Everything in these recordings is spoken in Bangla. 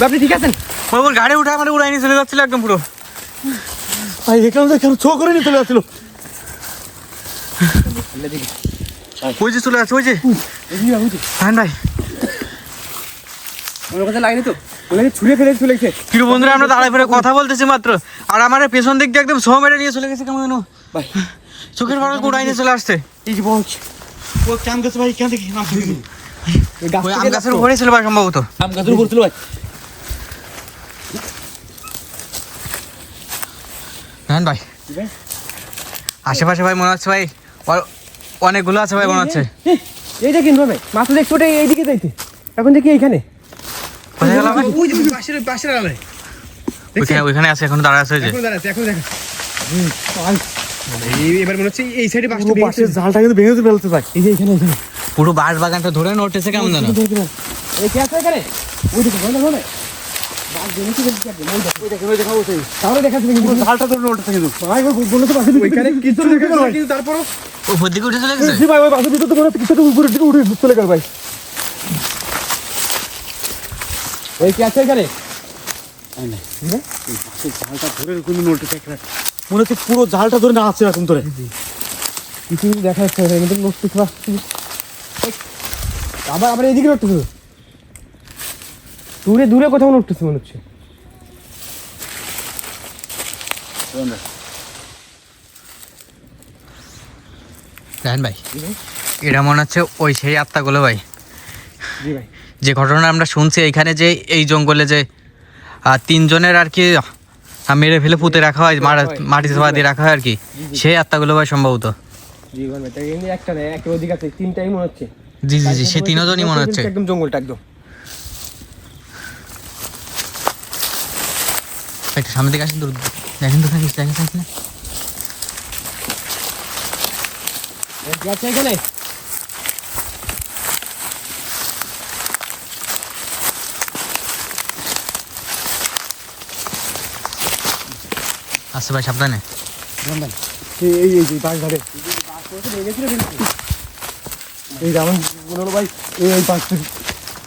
আপনি ঠিক আছেন ওই ওর গাড়ি উঠে আমার উড়াই নিয়ে চলে যাচ্ছিল একদম পুরো ভাই দেখলাম কেন ছো করে নিয়ে চলে যাচ্ছিল ওই যে। চলে যাচ্ছে ওই যে হ্যাঁ ভাই। ওর কথা লাগেনি তো ওনাকে ছুঁড়ে ফেলে চলে গেছে প্রিয় বন্ধুরা আমরা দাঁড়ায় ফেলে কথা বলতেছি মাত্র আর আমার পেছন দিক দিয়ে একদম মেরে নিয়ে চলে গেছে কেমন ভাই চোখের পলক উড়াই নিয়ে চলে আসছে এই যে বল ও কেন গেছে ভাই কেন দেখি নাম শুনি ওই আম গাছের উপরে ছিল ভাই সম্ভবত আম গাছের উপর ছিল ভাই হ্যাঁ ভাই আশেপাশে ভাই মনে হচ্ছে ভাই অনেকগুলো আছে ভাই মনে হচ্ছে এই দেখেন ভাবে মাথা দেখছ ওটা এইদিকে যাইতে এখন দেখি এইখানে কোথায় গেল ভাই ওই যে পাশের পাশের আলে ওইখানে ওইখানে আছে এখন দাঁড়া আছে যে। এখন দাঁড়াচ্ছে এখন দেখা এবার মনে হচ্ছে এই সাইডে বাসটা পুরো জালটা কিন্তু ভেঙে ফেলতে ভাই এই যে এখানে এখানে। পুরো বাঁশ বাগানটা ধরে নড়তেছে কেমন যেন এই কে আছে এখানে। ওই দেখো দেখো, উপর দিকে উঠে চলে গেছে? ভাই ওই বাসের ভিতর তো মনে হচ্ছে কিছু উপরের দিকে উঠে চলে গেল ভাই। এই কে আছে এখানে? জালটা ধরে মনে হচ্ছে পুরো জালটা ধরে না আছে ধরে। কিছু দেখা যাচ্ছে না কিন্তু কিছু আসছে আবার আবার এদিকে দূরে দূরে কোথাও নড়তেছে মনে হচ্ছে। জানেন ভাই। এটা মনে হচ্ছে ওই সেই আত্মাগুলো ভাই। জি ভাই। যে ঘটনা আমরা শুনছি এইখানে যে এই জঙ্গলে যে তিনজনের আর কি মেরে ফেলে পুঁতে রাখা হয় মাটিতে চাপা দিয়ে রাখা হয় আর কি। সেই আত্মাগুলো ভাই সম্ভবত। জি মনে জি জি সে তিনজনই মনে হচ্ছে। একদম জঙ্গলটা একদম। একটু সামনে দিকে আসেন দূর দেখেন তো দেখেন দেখেন এখানে। আচ্ছা ভাই সাবধানে। এই এই এই বাস ধারে। এই যে আমার মনে হলো ভাই এই এই বাস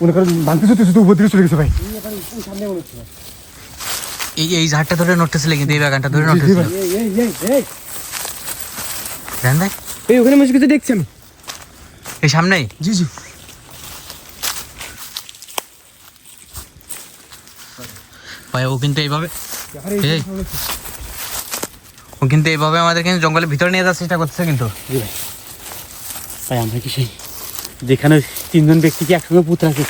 মনে করেন ভাঙতে চলতে শুধু উপর দিকে চলে গেছে ভাই। এই এই ঝাড়টা ধরে নড়তেছিল কিন্তু এই বাগানটা ধরে জি, জি ভাই। এই এই এই এই। জানেন ভাই। এই ওখানে কিছু দেখছি আমি। এই সামনেই জি জি। ভাই ও কিন্তু এইভাবে এই ও কিন্তু এইভাবে আমাদের কিন্তু জঙ্গলের ভিতরে নিয়ে যাওয়ার চেষ্টা করছে কিন্তু। ভাই। আমরা কি সেই যেখানে তিনজন ব্যক্তিকে একসঙ্গে পুঁত রাখে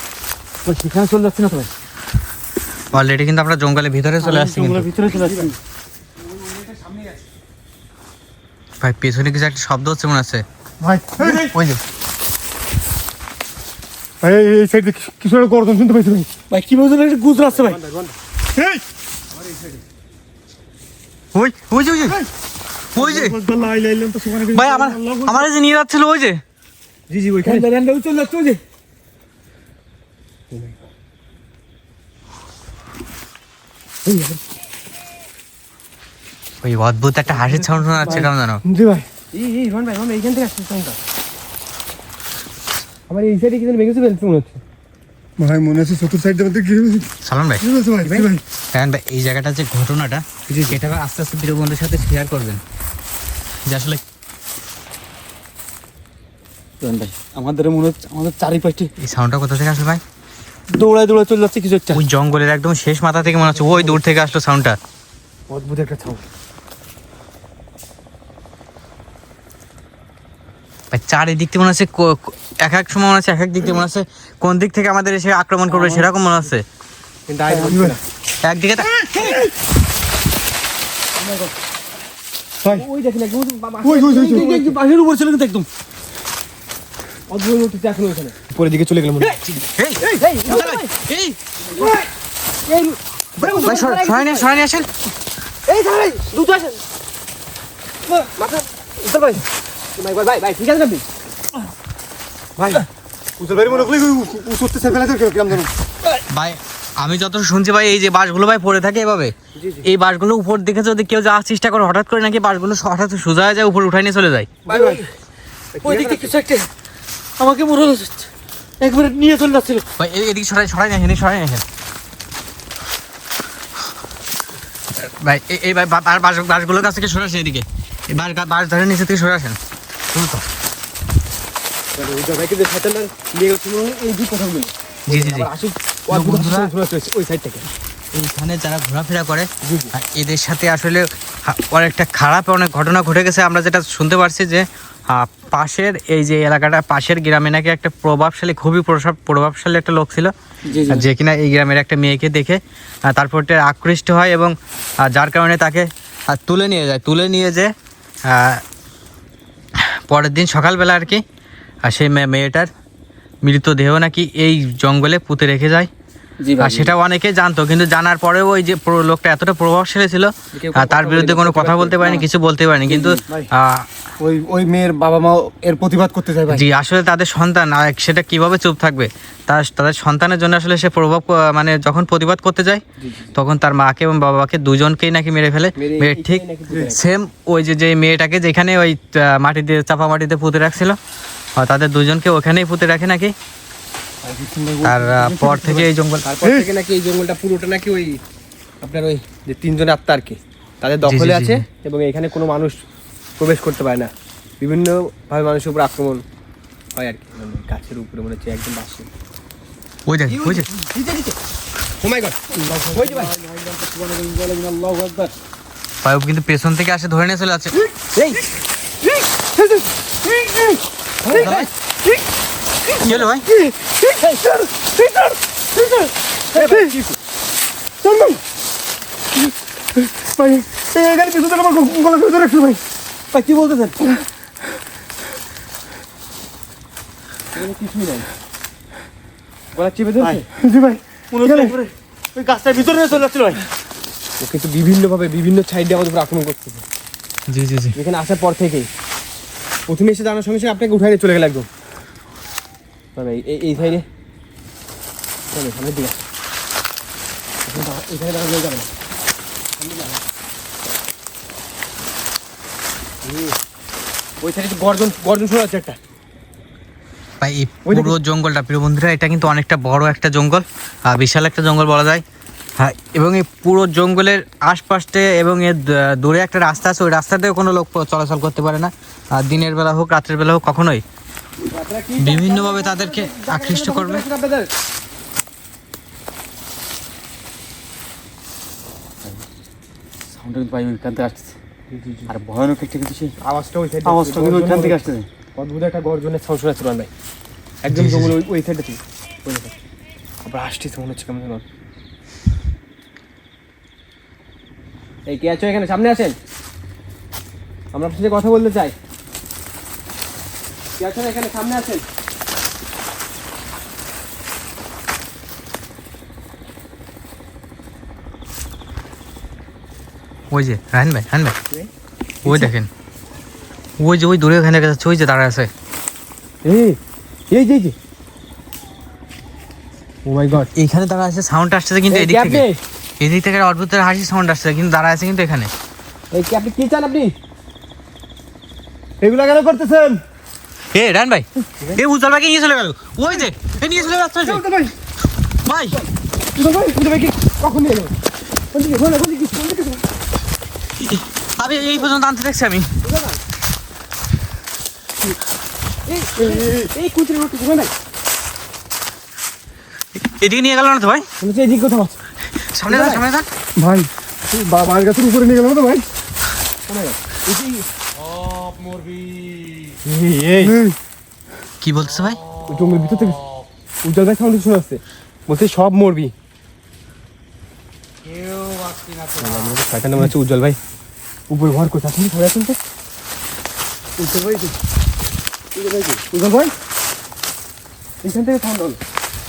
ওই সেখানে চলে যাচ্ছে না তো ভাই? অলরেডি কিন্তু আমরা জঙ্গলের ভিতরে চলে আসছি জঙ্গলের ভিতরে চলে যাচ্ছে ভাই পেছনে কিছু একটা শব্দ হচ্ছে মনে আছে ভাই ওই যে। ভাই এই- এই সাইডে কিছু একটা গর্জন শুনতে পাইছি ভাই। ভাই কি বলছেন? একটা গুজর আসছে ভাই। এই। ওই ওই যে ওই যে। ওই যে। ভাই আমার যে নিয়ে যাচ্ছিল ওই যে। জি জি ওইখানে। চলে যাচ্ছে ওই যে। ওই অদ্ভুত একটা হাসির সাউন্ড শোনা যাচ্ছে কেমন জানো জি ভাই। এই এই রন ভাই রন এইখান থেকে আসছে আমার এই সাইডে কিছু ভেঙেছে ফেলছে মনে হচ্ছে। ভাই মনে আছে চতুর সাইড দেবে কি সালাম ভাই। ভাই? ভাই এই জায়গাটা যে ঘটনাটা এটা আস্তে আস্তে প্রিয় বন্ধুর সাথে শেয়ার করবেন। যে আসলে ভাই আমাদের মনে হচ্ছে আমাদের চারিপাশে এই সাউন্ডটা কোথা থেকে আসলো ভাই? দৌড়ায় দৌড়ায় চলে যাচ্ছে কিছু একটা। ওই জঙ্গলের একদম শেষ মাথা থেকে মনে হচ্ছে ওই দূর থেকে আসলো সাউন্ডটা অদ্ভুত একটা সাউন্ড চারিদিক থেকে মনে হচ্ছে এক এক সময় মনে হচ্ছে এক এক দিক থেকে মনে হচ্ছে কোন দিক থেকে আমাদের এসে আক্রমণ করবে সেরকম মনে হচ্ছে একদিকে উপর ছিল কিন্তু একদম দিকে চলে গেল মনে হচ্ছে এই, এই, ভাই সর- সরাই নিয়ে সরাই নিয়ে আসেন এই দাঁড়াই দ্রুত আসেন মাথা ভাই ভাই ভাই ভাই ঠিক আছে আপনি? ভাই উজ্জ্বল ভাই মনে করি উঠতে সেফ ফেলাতে কিরম ধরুন ভাই আমি যত শুনছি ভাই এই যে বাসগুলো ভাই পড়ে থাকে এভাবে এই বাসগুলো উপর দিকে যদি কেউ যাওয়ার চেষ্টা করে হঠাৎ করে নাকি বাসগুলো হঠাৎ সোজা হয়ে যায় উপর উঠাই নিয়ে চলে যায়। ভাই ভাই ওই দিক থেকে কিছু একটা আমাকে মনে হচ্ছে একবারে নিয়ে চলে যাচ্ছিল। ভাই এদিকে সরাই সরাই না এখানে সরাই না এখানে। ভাই এই ভাই বাসগুলোর কাছ থেকে সরে আসেন এদিকে। এই বাস বাস ধরে নিচে থেকে সরে আসেন। এইখানে যারা ঘোরাফেরা করে এদের সাথে আসলে অনেকটা খারাপ অনেক ঘটনা ঘটে গেছে। আমরা যেটা শুনতে পারছি যে পাশের এই যে এলাকাটা পাশের গ্রামে নাকি একটা প্রভাবশালী খুবই প্রভাব প্রভাবশালী একটা লোক ছিল। জি, জি। যে কিনা এই গ্রামের একটা মেয়েকে দেখে তারপর আকৃষ্ট হয় এবং যার কারণে তাকে তুলে নিয়ে যায়। তুলে নিয়ে যে আহ, পরের দিন সকালবেলা আর কি, আর সেই মেয়েটার মৃতদেহ নাকি এই জঙ্গলে পুঁতে রেখে যায়। আর সেটা অনেকে জানতো কিন্তু জানার পরেও ওই যে লোকটা এতটা প্রভাবশালী ছিল আর তার বিরুদ্ধে কোনো কথা বলতে পারেনি। কিছু বলতে পারেনি কিন্তু আহ, ওই ওই মেয়ের বাবা মা এর প্রতিবাদ করতে চায় জি আসলে তাদের সন্তান আর সেটা কীভাবে চুপ থাকবে? তার তাদের সন্তানের জন্য আসলে সে প্রভাব মানে যখন প্রতিবাদ করতে যায় তখন তার মাকে এবং বাবাকে দুজনকেই নাকি মেরে ফেলে। মেরে মেয়ে ঠিক। সেম ওই যে যে মেয়েটাকে যেখানে ওই মাটিতে চাপা মাটিতে পুঁতে রাখছিল তাদের দুজনকে ওখানেই পুঁতে রাখে নাকি? তার পর থেকে এই জঙ্গল তারপর থেকে নাকি এই জঙ্গলটা পুরোটা নাকি ওই আপনার ওই যে তিনজন আত্মা আর কি তাদের দখলে আছে এবং এখানে কোনো মানুষ প্রবেশ করতে পারে না বিভিন্ন ভাবে মানুষের উপর আক্রমণ হয় আর কি মানে গাছের উপরে মনে হচ্ছে একদম বাসে ওই দেখ ওই পায়ুব কিন্তু পেছন থেকে আসে ধরে নিয়ে চলে এই কি হলো ভাই? ভাই এখানে কিছু তো আমার গলা ধরে রাখছো ভাই ভাই কি বলতেছেন? কিছুই নাই গলা চেপে ধরছে? জি ভাই। হচ্ছে একবারে ওই গাছটার ভিতরে নিয়ে চলে যাচ্ছিল ভাই। ও কিন্তু বিভিন্নভাবে বিভিন্ন সাইডে আমাদের উপর আক্রমণ করতেছে। জি জি জি। এখানে আসার পর থেকেই। প্রথমে এসে জানার সঙ্গে সঙ্গে আপনাকে উঠাই নিয়ে চলে গেল একদম। এই এই সাইডে চলো সামনের দিকে আসো। এখানে দাঁড়ানো যাবে না সামনে দাঁড়াও। হুম। ওই সাইডে গর্জন গর্জন শোনা যাচ্ছে একটা ভাই এই পুরো জঙ্গলটা প্রিয় বন্ধুরা এটা কিন্তু অনেকটা বড় একটা জঙ্গল আর বিশাল একটা জঙ্গল বলা যায় হ্যাঁ এবং এই পুরো জঙ্গলের আশপাশে এবং এর দূরে একটা রাস্তা আছে ওই রাস্তাতেও কোনো লোক চলাচল করতে পারে না আর দিনের বেলা হোক রাত্রের বেলা হোক কখনোই বিভিন্নভাবে তাদেরকে আকৃষ্ট করবে। সাউন্ডটা কিন্তু পাই ওইখান থেকে আসতেছে। আর ভয়ানক একটা কিন্তু সেই আওয়াজটা ওই সাইডে আওয়াজটা কিন্তু ওইখান থেকে আসতেছে। অদ্ভুত একটা গর্জনের সাউন্ড শোনা ভাই। একদম জঙ্গল ওই থেকে ওই আবার আসতেছে মনে হচ্ছে কেমন যেন। এই কে আছো এখানে? সামনে আসেন। আমরা আপনার সাথে কথা বলতে চাই। আছেন এখানে? সামনে আসেন ওই যে ভাই ভাই। ওই দেখেন। ওই যে ওই দূরে ওখানে দেখা যাচ্ছে ওই যে দাঁড়া আছে। এই এই যে যে। Oh my god. এইখানে দাঁড়া আছে সাউন্ড আসছে কিন্তু এদিক থেকে। এদিক থেকে অদ্ভুত হাসি সাউন্ড আসছে কিন্তু দাঁড়া আছে কিন্তু এখানে। এই কি আপনি কি চান আপনি? এগুলা কেন করতেছেন? এ রায়ন ভাই। এ উজ্জ্বল ভাইকে নিয়ে চলে গেল। ওই যে এ নিয়ে চলে যাচ্ছে ভাই। ভাই। ভাই ভাই কখন নিয়ে গেল কোন দিকে কোন দিকে কোন দিকে আমি এই পর্যন্ত আনতে দেখছি আমি। এই কুচির রুটি এদিকে নিয়ে গেল না তো ভাই? এদিকে কোথাও। সামনে যান সামনে যান। ভাই বাবার গাছের উপরে নিয়ে গেল তো ভাই? কি বলছে ভাই? ওই জঙ্গলের ভিতর থেকে উজ্জ্বল ভাই সাউন্ড শোনা যাচ্ছে বলছে সব মরবি। শয়তান মনে হচ্ছে উজ্জ্বল ভাই। উপরে ভর করছে। আসুন ধরে আসুন তো। উজ্জ্বল ভাই? উজ্জ্বল ভাই কই? উজ্জ্বল ভাই। এখান থেকে সাউন্ড হলো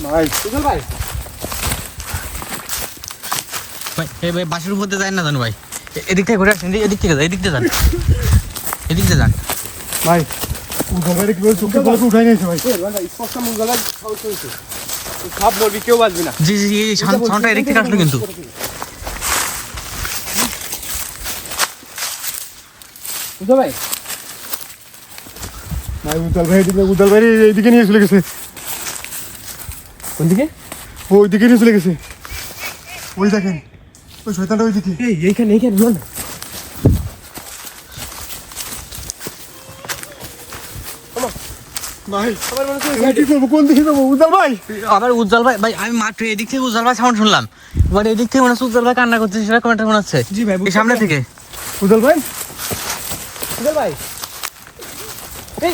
ভাই উজ্জ্বল ভাই। ভাই এ ভাই বাসের উপর দিয়ে যায় না জানো ভাই? এদিক থেকে ঘুরে আসেন এদিক থেকে যান এদিক থেকে যান। এদিক থেকে যান। ভাই কি করে চোখে বলকে উঠাই নিয়েছে ভাই। স্পষ্ট মঙ্গলার সব মরবি কেউ বাঁচবি না। জি জি এই সাউন্ডটা এদিক থেকে আসলো কিন্তু। বুঝতে ভাই। ভাই উদ্ধার ভাই এদিকে বাইরে এইদিকে নিয়ে চলে গেছে। কোন দিকে ওই দিকে নিয়ে চলে গেছে। ওই দেখেন ওই শয়তানটা ওই দিকে এই এইখানে এইখানে বল। ভাই। কি করব? কোন দিকে যাব? উদ্ধার ভাই? আবার উজ্জ্বল ভাই ভাই আমি মাত্র এদিক থেকে উজ্জ্বল ভাই সাউন্ড শুনলাম। এবার এদিক থেকে মনে হচ্ছে উজ্জ্বল ভাই কান্না করছে সেটা কমেন্টে মনে হচ্ছে। জি ভাই, সামনে। থেকে। উদ্ধার ভাই? ভাই। এই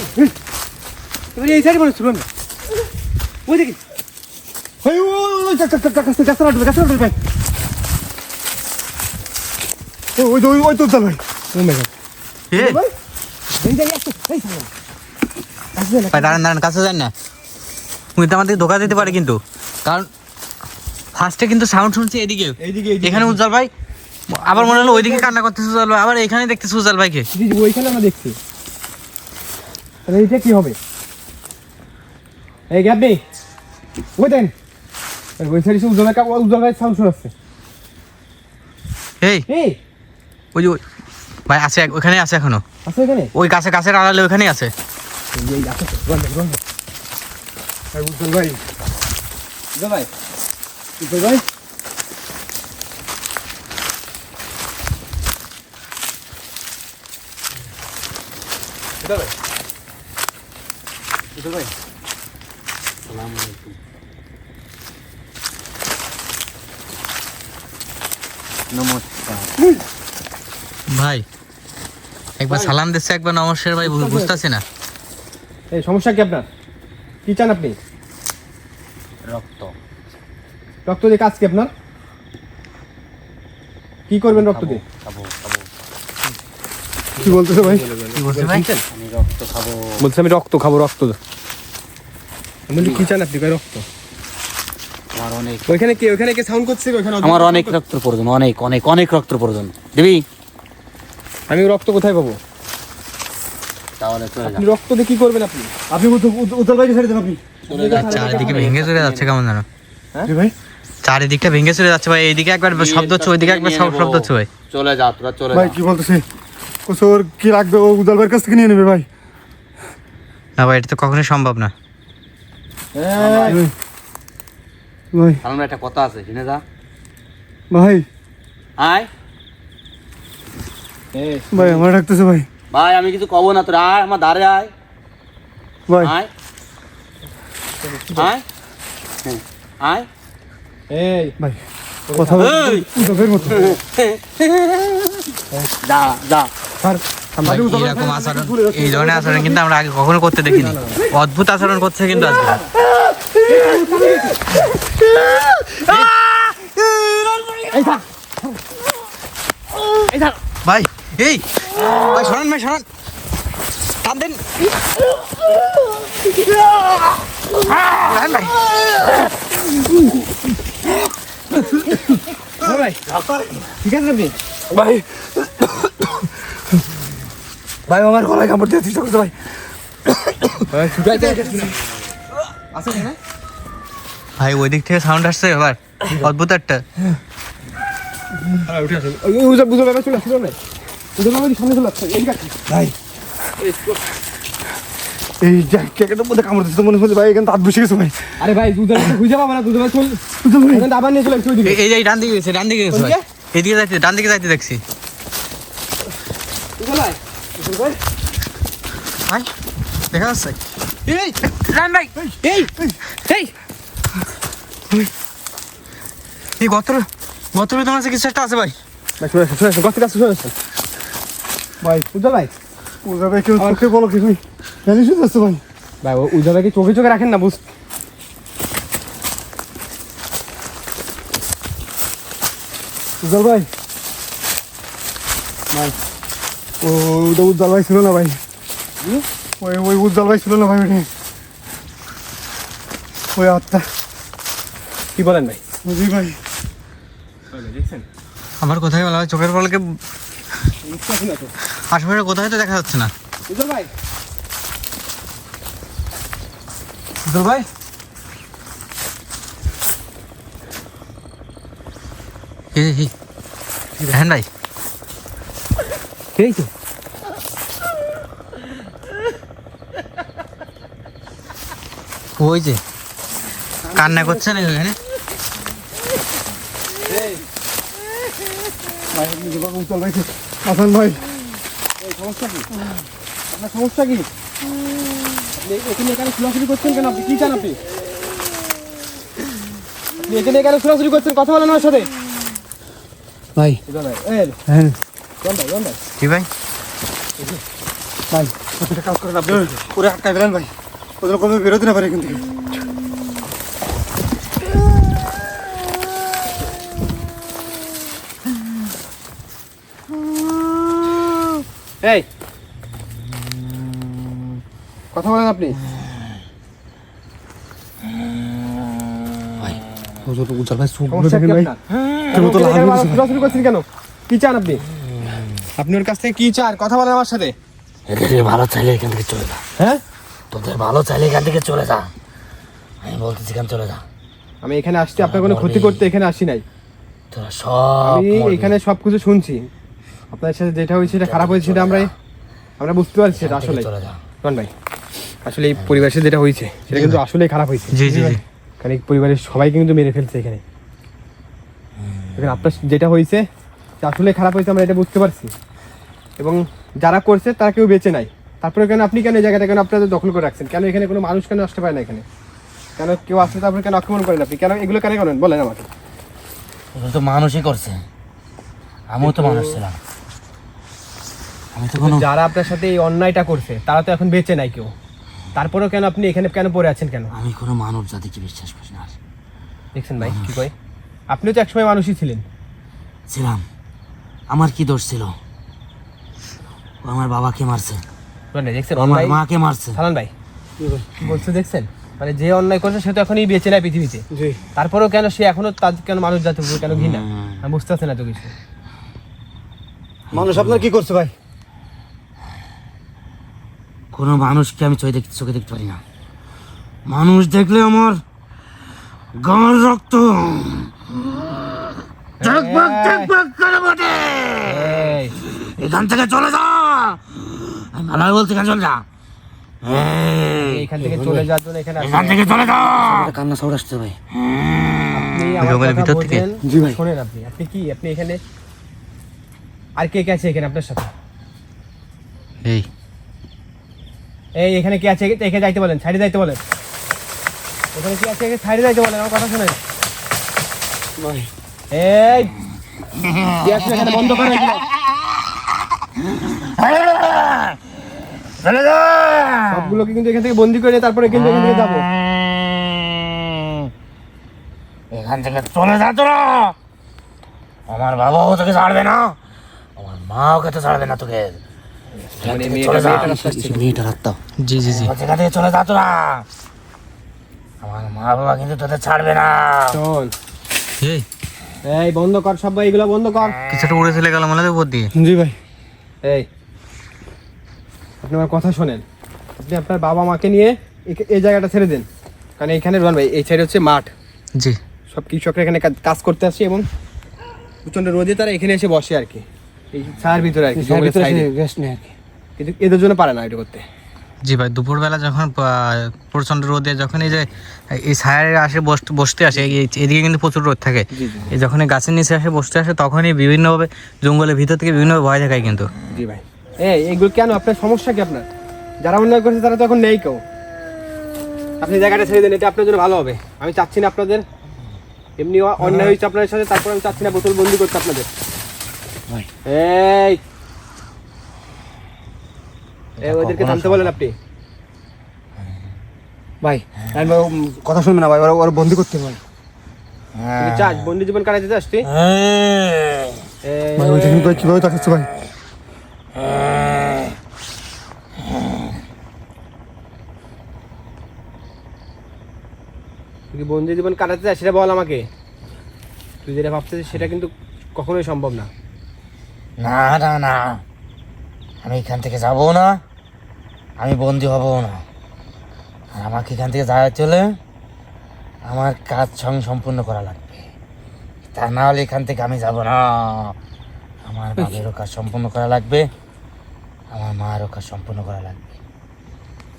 তুমি এই সাইডে মনে শুনো না ওই ভাই ও ওই উঠবে কাছে উঠবে ভাই ও, ওই ওই ওই তো উদ্ধার ভাই। ও মাই গড এ, ভাই এই এই সামনে আসবে না ভাই দাঁড়ান দাঁড়ান কাছে যান না। আমাদের ধোকা দিতে পারে কিন্তু। কারণ ফার্স্টে কিন্তু সাউন্ড শুনছি এদিকে। এইদিকে এখানে উজ্জ্বল ভাই আবার মনে হলো ওইদিকে কান্না করতেছে উজ্জ্বল ভাই আবার এখানে দেখতেছে উজ্জ্বল ভাইকে। ওইখানে আমরা দেখছি। তাহলে এইটা কি হবে? এই গ্যাপ ওই দেন। ওই সাইডে উজ্জ্বল ভাই উজ্জ্বল ভাই সাউন্ড শোনাচ্ছে। এই এই। ওই যে ভাই আছে ওখানে আছে এখনও। আছে এখানে ওই কাছে কাছের আড়ালে ওখানেই আছে। এই এই আছে রন রন ভাই উদ্ধার ভাই উজ্জ্বল ভাই উজ্জ্বল ভাই উজ্জ্বল ভাই উজ্জ্বল ভাই ভাই একবার সালাম দিচ্ছে একবার নমস্কার ভাই বুঝতেছি না। এই সমস্যা কি আপনার? কি চান আপনি? রক্ত। রক্ত দিয়ে কাজ কি আপনার? কি করবেন রক্ত দিয়ে? খাব খাব। কি বলতেছে ভাই? বলছে আমি রক্ত খাব। বলছে আমি রক্ত খাব রক্ত আমি কি চান আপনি? রক্ত? আমার অনেক ওইখানে কে ওইখানে কে সাউন্ড করছে? ওইখানে আমার অনেক রক্তের প্রয়োজন অনেক অনেক অনেক রক্তের প্রয়োজন। দিবি? আমি রক্ত কোথায় পাবো? তাহলে চলে আপনি রক্ত দিয়ে কি করবেন আপনি? আপনি উদ্ধার ভাইকে ছেড়ে দেন আপনি। চারিদিকে ভেঙে চলে যাচ্ছে কেমন যেন? জি ভাই? চারিদিকটা ভেঙে চলে যাচ্ছে ভাই এইদিকে একবার শব্দ হচ্ছে ওইদিকে একবার সব শব্দ হচ্ছে ভাই। চলে যা তোরা চলে ভাই কি বলতেছে? কোসে ওর কি লাগবে? ও উদ্ধার ভাইয়ের কাছ থেকে নিয়ে নেবে ভাই। না ভাই এটা তো কখনোই সম্ভব না। ভাই। সামনে একটা কথা আছে শুনে যা। ভাই। আয়। ভাই আমার ডাকতেছে ভাই। ভাই আমি কিছু কব না তোর আয় আমার ধারে আয়। ভাই। আয়। আয়। হ্যাঁ, আয়। এই। ভাই কথা বল। এই! মতো। যা যা। এরকম আচরণ এই ধরনের আচরণ কিন্তু আমরা আগে কখনো করতে দেখিনি। অদ্ভুত আচরণ করছে কিন্তু আজকে। ভাই এই। ভাই সরান ভাই সরান। টান দেন। ভাই। ভাই ঠিক আছে আপনি ভাই ভাই আমার গলায় কামড় দিয়ে চেষ্টা করছে ভাই। ভাই ওই দিক থেকে সাউন্ড আসছে এবার অদ্ভুত একটা। উজ্জ্বল চলে আসলো না ভাই। এই জ্যাকেটের মধ্যে কামড় দিচ্ছে মনে হচ্ছে ভাই এখানে দাঁত বসে গেছে ভাই। আরে ভাই দুধ খুঁজে পাবো না দুধ ভাই চল। আবার নিয়ে চলে এই- এই ডান দিকে গেছে ডান দিকে গেছে এদিকে যাইতে ডান দিকে যাইতে দেখছি। ভাই দেখা যাচ্ছে? এই রান ভাই এই এই এই। গতর গতর তোমার কাছে কিছু একটা আছে ভাই। কাছে চলে আসছে ভাই উজ্জ্বল ভাই। উদ্ধার ভাই কেউ চোখে বলো কি ভাই? জানিস যাচ্ছে ভাই। ভাই উজ্জ্বল ভাইকে চোখে চোখে রাখেন না বুঝ উজ্জ্বল ভাই। ভাই। ও উজ্জ্বল ভাই ছিল না ভাই? ওই ওই উজ্জ্বল ভাই ছিল না ভাই ওটা ওই আত্মা। কি বলেন ভাই? জি ভাই। আমার কোথায় বলা চোখের পলকে আশেপাশে কোথায় তো দেখা যাচ্ছে না। ভাই। ভাই। হ্যাঁ ভাই। এই তো। ওই যে কান্না করছে না ওখানে ভাই ভাই হাসান ভাই। সমস্যা কি? আপনার সমস্যা কি? এখানে করছেন কেন? আপনি কি চান আপনি? এখানে এখানে করছেন কথা বলেন আমার সাথে। ভাই। উজ্জ্বল ভাই এই। হ্যাঁ। ভাই ভাই। কি ভাই? ভাই একটা কাজ করেন আপনি ওরে আটকাই ফেলেন ভাই। ওদের কোনো বেরোতে না পারে এখান থেকে। এই। কথা বলেন আপনি। উজ্জ্বল ভাই চোখ সমস্যা কি ভাই। কেন তো লাভ এখানে করছেন কেন? কি চান আপনি? আপনি ওর কাছ থেকে কি চান? কথা বলেন আমার সাথে। ভালো চাইলে এখান থেকে চলে যা। হ্যাঁ? তোদের ভালো চাইলে এখান থেকে চলে যা। আমি বলতেছি এখান চলে যা। আমি এখানে আসছি আপনার কোনো ক্ষতি করতে এখানে আসি নাই। তোরা সব আমি। এখানে সবকিছু শুনছি। আপনার সাথে যেটা হয়েছে সেটা খারাপ হয়েছে সেটা আমরা আমরা বুঝতে পারছি সেটা থেকে আসলে কোন ভাই আসলে এই পরিবেশে যেটা হয়েছে সেটা কিন্তু আসলেই খারাপ হয়েছে। জি জি কারণ এই পরিবারের সবাই কিন্তু মেরে ফেলছে এখানে। এখানে আপনার যেটা হয়েছে আসলে খারাপ হয়েছে আমরা এটা বুঝতে পারছি। এবং যারা করছে তারা কেউ বেঁচে নাই। তারপরে কেন আপনি কেন এই জায়গাটা কেন আপনাদের দখল করে রাখছেন? কেন এখানে কোনো মানুষ কেন আসতে পারে না এখানে? কেন কেউ আসলে তারপরে কেন আক্রমণ করেন আপনি? কেন এগুলো কেন করেন? বলেন আমাকে। তো মানুষই করছে। আমিও তো মানুষ ছিলাম। যারা আপনার সাথে এই অন্যায়টা করছে তারা তো এখন বেঁচে নাই কেউ। তারপরেও কেন আপনি এখানে কেন পড়ে আছেন কেন? আমি কোনো মানব জাতিকে বিশ্বাস করি না। দেখছেন ভাই কি কয়? আপনিও তো একসময় মানুষই ছিলেন। ছিলাম। আমার কি দোষ ছিল? ও আমার বাবাকে মারছে। মানে দেখছেন আমার মাকে মারছে। সালান ভাই। কি বলছে দেখছেন? মানে যে অন্যায় করছে সে তো এখনই বেঁচে নাই পৃথিবীতে। জি। তারপরেও কেন সে এখনও তার কেন মানুষ জাতি কেন ঘৃণা? আমি বুঝতে পারছি না তো কিছু। মানুষ আপনার কি করছে ভাই? কোনো মানুষকে আমি চোখে দেখতে চোখে দেখতে পারি না। মানুষ দেখলে আমার গাঁর রক্ত। এখান থেকে চলে যা। আমি বলতে এখানে চলে যা। এই, এইখান থেকে চলে যাওয়ার জন্য এখানে এখান থেকে চলে যা। কান্না সাউন্ড আসছে ভাই। জঙ্গলের ভিতর থেকে? জি ভাই। শোনেন আপনি আপনি কি আপনি এখানে আর কে কে আছে এখানে আপনার সাথে? এই। এই এখানে কি আছে? এখানে যাইতে বলেন? সাইডে যাইতে বলেন। এখানে কি আছে? সাইডে যাইতে বলেন আমার কথা শোনেন। এই এখানে বন্ধ সবগুলোকে কিন্তু এখান থেকে বন্দি করে তারপরে কিন্তু এখান থেকে যাব। এখান থেকে চলে যা তোরা। আমার বাবাও তোকে ছাড়বে না। আমার মাও কে তো ছাড়বে না তোকে। এখান থেকে মেয়েটা- চলে যা মেয়েটা রাস্তা আসছে। মেয়েটা রাস্তা জি জি জি। এখান থেকে চলে যা তোরা। আমার মা বাবা কিন্তু তোদের ছাড়বে না। শোন এই। এই বন্ধ কর সবাই এগুলো বন্ধ কর। কিছুটা উড়ে চলে গেল মনে উপর দিয়ে। জি ভাই। এই। আপনি আমার কথা শোনেন। আপনি আপনার বাবা মাকে নিয়ে এই জায়গাটা ছেড়ে দেন। কারণ এইখানে রোহান ভাই এই সাইড হচ্ছে মাঠ। জি। সব কৃষকরা এখানে কাজ- করতে আসে এবং প্রচণ্ড রোদে তারা এখানে এসে বসে আর কি। এই ছায়ার ভিতরে আর কি জঙ্গলের side রেস্ট নেই। আর কি। কিন্তু এদের জন্য পারে না এটা করতে। জি ভাই দুপুরবেলা যখন আহ, প্রচণ্ড রোদে যখন এই যে এই ছায়ারে আসে বস- বসতে আসে এদিকে কিন্তু প্রচুর রোদ থাকে। যখন এই গাছের নিচে আসে বসতে আসে তখনই বিভিন্নভাবে জঙ্গলের ভিতর থেকে বিভিন্নভাবে ভয় দেখায় কিন্তু। জি ভাই। এই এগুলো কেন? আপনার সমস্যা কি আপনার? যারা অন্যায় করছে তারা তো এখন নেই কেউ। আপনি জায়গাটা ছেড়ে দেন এটা আপনার জন্য ভালো হবে। আমি চাচ্ছি না আপনাদের এমনি অন্যায় হয়েছে আপনাদের সাথে তারপর আমি চাচ্ছি না বোতল বন্দি করতে আপনাদের। এই। ওদেরকে জানতে বলেন আপনি। ভাই ভাই কথা শুনবে না ভাই ওরা ওরা বন্দি করতে ভাই চাস বন্দি জীবন কাটাইতে চাস তুই? ভাই ওই দেখুন ভাই কীভাবে তাকাচ্ছে ভাই। তুই কি বন্দি জীবন কাটাতে চাস সেটা বল আমাকে। তুই যেটা ভাবছিস সেটা কিন্তু কখনোই সম্ভব না। না না না। আমি এখান থেকে যাব না। আমি বন্দি হব না। আর আমাকে এখান থেকে যাওয়া চলে আমার কাজ সঙ্গে সম্পূর্ণ করা লাগবে। তা না হলে এখান থেকে আমি যাব না। আমার বাবারও কাজ সম্পূর্ণ করা লাগবে। আমার মারও কাজ সম্পূর্ণ করা লাগবে।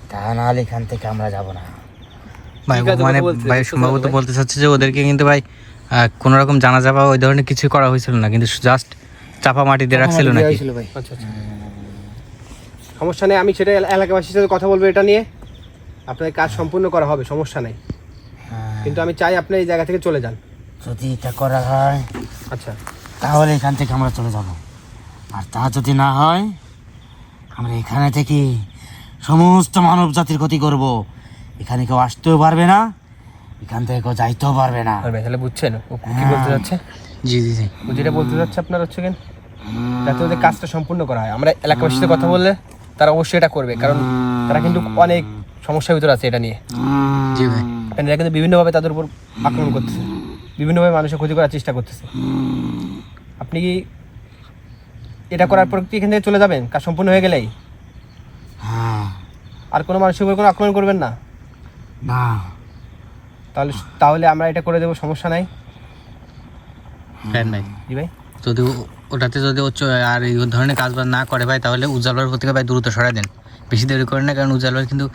তা না হলে এখান থেকে আমরা যাব না। ভাই মানে ভাই সম্ভবত বলতে চাচ্ছে যে ওদেরকে কিন্তু ভাই কোনো রকম জানা যাবা ওই ধরনের কিছু করা হয়েছিল না। কিন্তু জাস্ট চাপা মাটি দিয়ে রাখছিল দেওয়া নাকি? ভাই। আচ্ছা আচ্ছা। সমস্যা নেই আমি সেটা এলাকাবাসীর সাথে কথা বলব এটা নিয়ে। আপনার কাজ সম্পূর্ণ করা হবে সমস্যা নেই। হ্যাঁ, কিন্তু আমি চাই আপনি এই জায়গা থেকে চলে যান। যদি এটা করা হয় আচ্ছা। তাহলে এখান থেকে আমরা চলে যাব। আর তা যদি না হয় আমরা এখানে থেকে সমস্ত মানব জাতির ক্ষতি করব। এখানে কেউ আসতেও পারবে না এখান থেকে কেউ যাইতেও পারবে না। তাহলে বুঝছেন ও কি বলতে যাচ্ছে? জি জি জি। ও যেটা বলতে যাচ্ছে আপনার হচ্ছে কেন? যাতে ওদের কাজটা সম্পূর্ণ করা হয়। আমরা এলাকাবাসীর সাথে কথা বললে তারা অবশ্যই এটা করবে কারণ তারা কিন্তু অনেক সমস্যার ভিতরে আছে এটা নিয়ে। জি ভাই। কারণ এরা কিন্তু বিভিন্নভাবে তাদের উপর আক্রমণ করতেছে। বিভিন্নভাবে মানুষের ক্ষতি করার চেষ্টা করতেছে। আপনি কি এটা করার পর কি এখান থেকে চলে যাবেন? কাজ সম্পূর্ণ হয়ে গেলেই? হ্যাঁ। আর কোনো মানুষের উপর কোনো আক্রমণ করবেন না? না। তাহলে তাহলে আমরা এটা করে দেবো সমস্যা নাই। জি ভাই। যদি ওটাতে যদি আর এই ধরনের কাজ বাজ না করে ভাই তাহলে উজ্জ্বলের প্রতি ভাই দ্রুত সরাই দেন। বেশি দেরি করেন না কারণ উজ্জ্বলের কিন্তু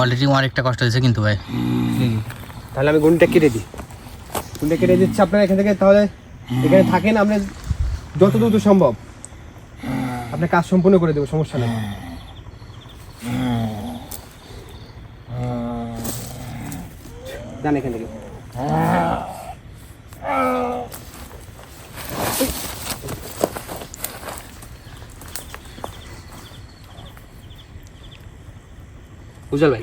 অলরেডি অনেকটা কষ্ট হয়েছে কিন্তু ভাই। তাহলে আমি গুণটা কেটে দিই। গুণটা কেটে দিচ্ছি আপনারা এখান থেকে তাহলে এখানে থাকেন আপনি যত দ্রুত সম্ভব। আপনার কাজ সম্পূর্ণ করে দেবো সমস্যা নেই। যান এখান থেকে। উজ্জ্বল ভাই।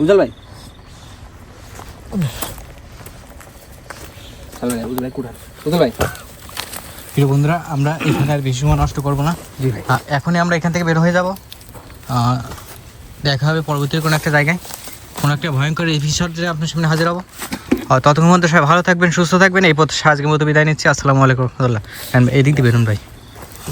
উজ্জ্বল ভাই। উজ্জ্বল ভাই কুড়ান। উজ্জ্বল ভাই। প্রিয় বন্ধুরা আমরা এখানে আর বেশি সময় নষ্ট করব না। জি ভাই। এখনই আমরা এখান থেকে বের হয়ে যাব। আহ, দেখা হবে পরবর্তী কোনো একটা জায়গায়। কোনো একটা ভয়ঙ্কর এপিসোডে আপনার সামনে হাজির হব। আর ততক্ষণ মধ্যে সবাই ভালো থাকবেন সুস্থ থাকবেন। এই পথে আজকের মতো বিদায় নিচ্ছি। আসসালামু আলাইকুম রহমতুল্লাহ। এদিক দিয়ে বেরোন ভাই।